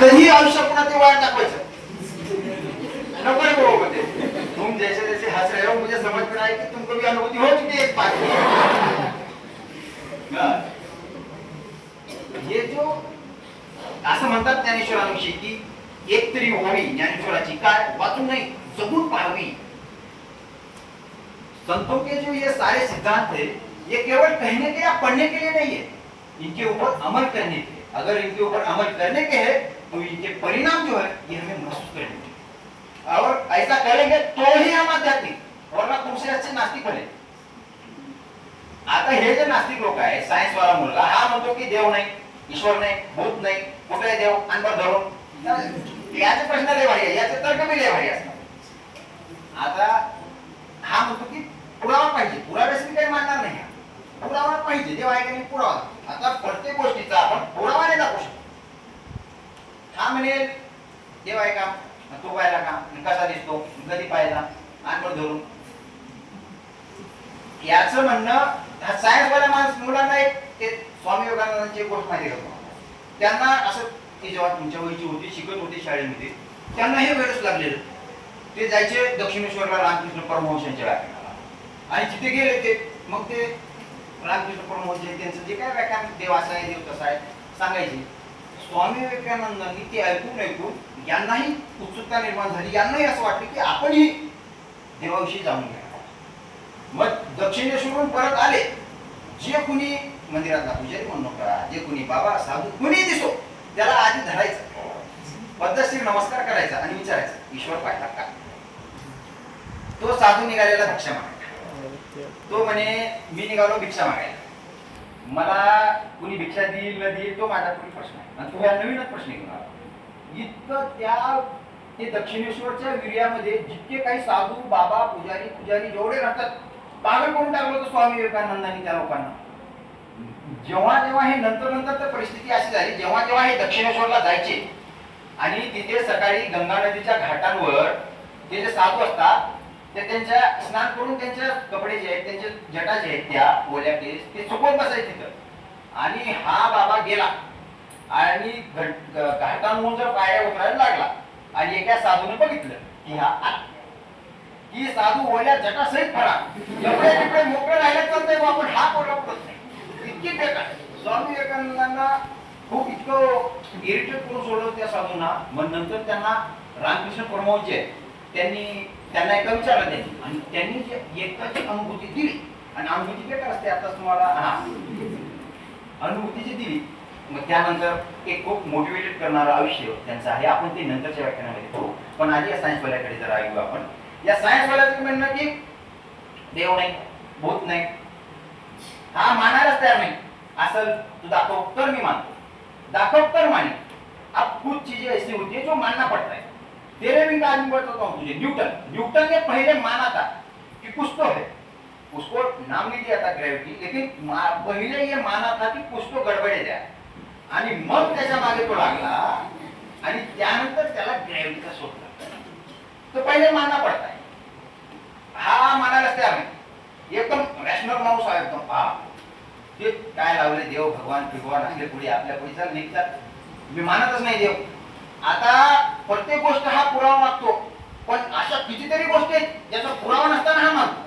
कधीही आयुष्य पुन्हा ते वाया टाकायचं? नको रे बाबा ते तुम जैसे जैसे हंस रहे हो मुझे समझ में आया कि तुमको भी अनुभूति हो चुकी है एक बात ये जो असं म्हणतात ज्ञानेश्वरांविषयी की एक तरी होवी ज्ञानेश्वराची काय वाचून नाही जगून पाहावी. संतों के जो ये सारे सिद्धांत है ये केवल कहने के या पढ़ने के लिए नहीं है। इनके ऊपर अमल करने के अगर इनके ऊपर अमल करने के है तो इनके परिणाम जो है ये हमें महसूस करेंगे और ऐसा करेंगे तो ही हम आध्यात्मिक और ना तुमसे अच्छे नास्तिक बने आता हे जे नास्तिक लोक आहे सायन्स वाला मुलगा हा म्हणतो की देव नाही ईश्वर नाही भूत नाही कुठे आहे देव अनवर धरून. याचे प्रश्न लय भारी आहे याचे तर्क बी लय भारी असतात. आता हा म्हणतो की पुरावा पाहिजे पुराव्यासाठी काही मानणार नाही हा. पुरावा पाहिजे देव आहे का नाही पुरावा आता प्रत्येक गोष्टीचा आपण पुरावा नाही दाखवू शकतो हा म्हणेल देव आहे का? तो पाहिला का? कसा दिसतो? कधी पाहिला? अनवर धरून. याच म्हणणं हा सायन्स वाल्या माणस मुलांना एक ते स्वामी विवेकानंदांची गोष्ट माहिती करतो. त्यांना असं ते जेव्हा तुमच्या वयची होती शिकत होते शाळेमध्ये त्यांना हे वेळच लागलेलं. ते जायचे दक्षिणेश्वरला रामकृष्ण परमहंशांच्या व्याख्यानाला. आणि जिथे गेले ते मग ते रामकृष्ण परमहंश त्यांचं जे काय व्याख्यान देव असा आहे देव तसा आहे सांगायचे. स्वामी विवेकानंदांनी ते ऐकून ऐकून यांनाही उत्सुकता निर्माण झाली. यांनाही असं वाटलं की आपणही देवाविषयी जाणून घ्या मग दक्षिणेश्वरून परत आले. जे कुणी मंदिरातला पुजारी म्हणून करा जे कुणी बाबा साधू कुणी दिसो त्याला आधी धरायचं. पद्धतशीर नमस्कार करायचा आणि विचारायचं ईश्वर पाहिला का? तो साधू निघालेला भिक्षा मागायला. तो म्हणे मी निघालो भिक्षा मागायला. मला कुणी भिक्षा देईल न देईल तो माझा कुणी प्रश्न आहे. आणि तो ह्या नवीनच प्रश्न घेऊन आला इतकं त्या ते दक्षिणेश्वरच्या विर्यामध्ये जितके काही साधू बाबा पुजारी पुजारी जेवढे राहतात पागल करून टाकलं होतं स्वामी विवेकानंदांनी त्या लोकांना. जेव्हा जेव्हा हे नंतर नंतर तर परिस्थिती अशी झाली जेव्हा जेव्हा हे दक्षिणेश्वरला जायचे आणि तिथे सकाळी गंगा नदीच्या घाटांवर ते जे साधू असतात ते त्यांच्या स्नान करून त्यांच्या कपडे जे आहेत त्यांचे जटा जे आहेत त्या ओल्या केस ते सुकवून बसायचे तिथं. आणि हा बाबा गेला. आणि घट- घाटांहून जर पाया उतरायला लागला आणि एका साधूने बघितलं की हा की साधू ओल्या जटासहित फरा एवढ्या तिकडे मोकळे राहिले तर ते आपण हा कोणा पडत नाही इतकी बेकार स्वामी विवेकानंदांना खूप इतकं इरिटेट करून सोडलं त्या साधूंना. मग नंतर त्यांना रामकृष्ण परमहंस त्यांनी त्यांना एका विचारलं त्यांनी आणि त्यांनी जे एकाची अनुभूती दिली. आणि अनुभूती बेकार असते. आता तुम्हाला हा अनुभूती जी दिली. मग त्यानंतर एक खूप मोटिवेटेड करणारं आयुष्य त्यांचं आहे. आपण ते नंतरच्या व्याख्यानामध्ये पाहू. पण आधी या सायन्सवाल्याकडे जरा ऐकू आपण. या सायन्सवाल्याचं म्हणणं की देव नाही भूत नाही. हा मानायलाच तयार नाही. असं तू दाखव तर मी मानतो. दाखव तर माने. अब कुछ चीजें ऐसी होती है जो मानना पड़ता है तेरे भी आदमी बताता हूँ तुझे न्यूटन. न्यूटन ने पहले माना था कि कुछ तो है उसको नाम नहीं दिया था ग्रेविटी लेकिन मा- पहिले ये माना था की पुष्प गडबडे गडबड द्या आणि मग त्याच्यामागे तो लागला आणि त्यानंतर त्याला ग्रॅव्हिटीचा शोध लागला. तो पहिले माना पडताय हा मानायलाच तयार नाही एकदम रॅशनल माणूस आहे एकदम हा ते काय लावले देव भगवान भगवान आपल्या पुढे आपल्या पुढे चाल निघतात. मी मानतच नाही देव. आता प्रत्येक गोष्ट हा पुरावा मागतो. पण अशा कितीतरी गोष्टी आहेत ज्याचा पुरावा नसताना हा मागतो.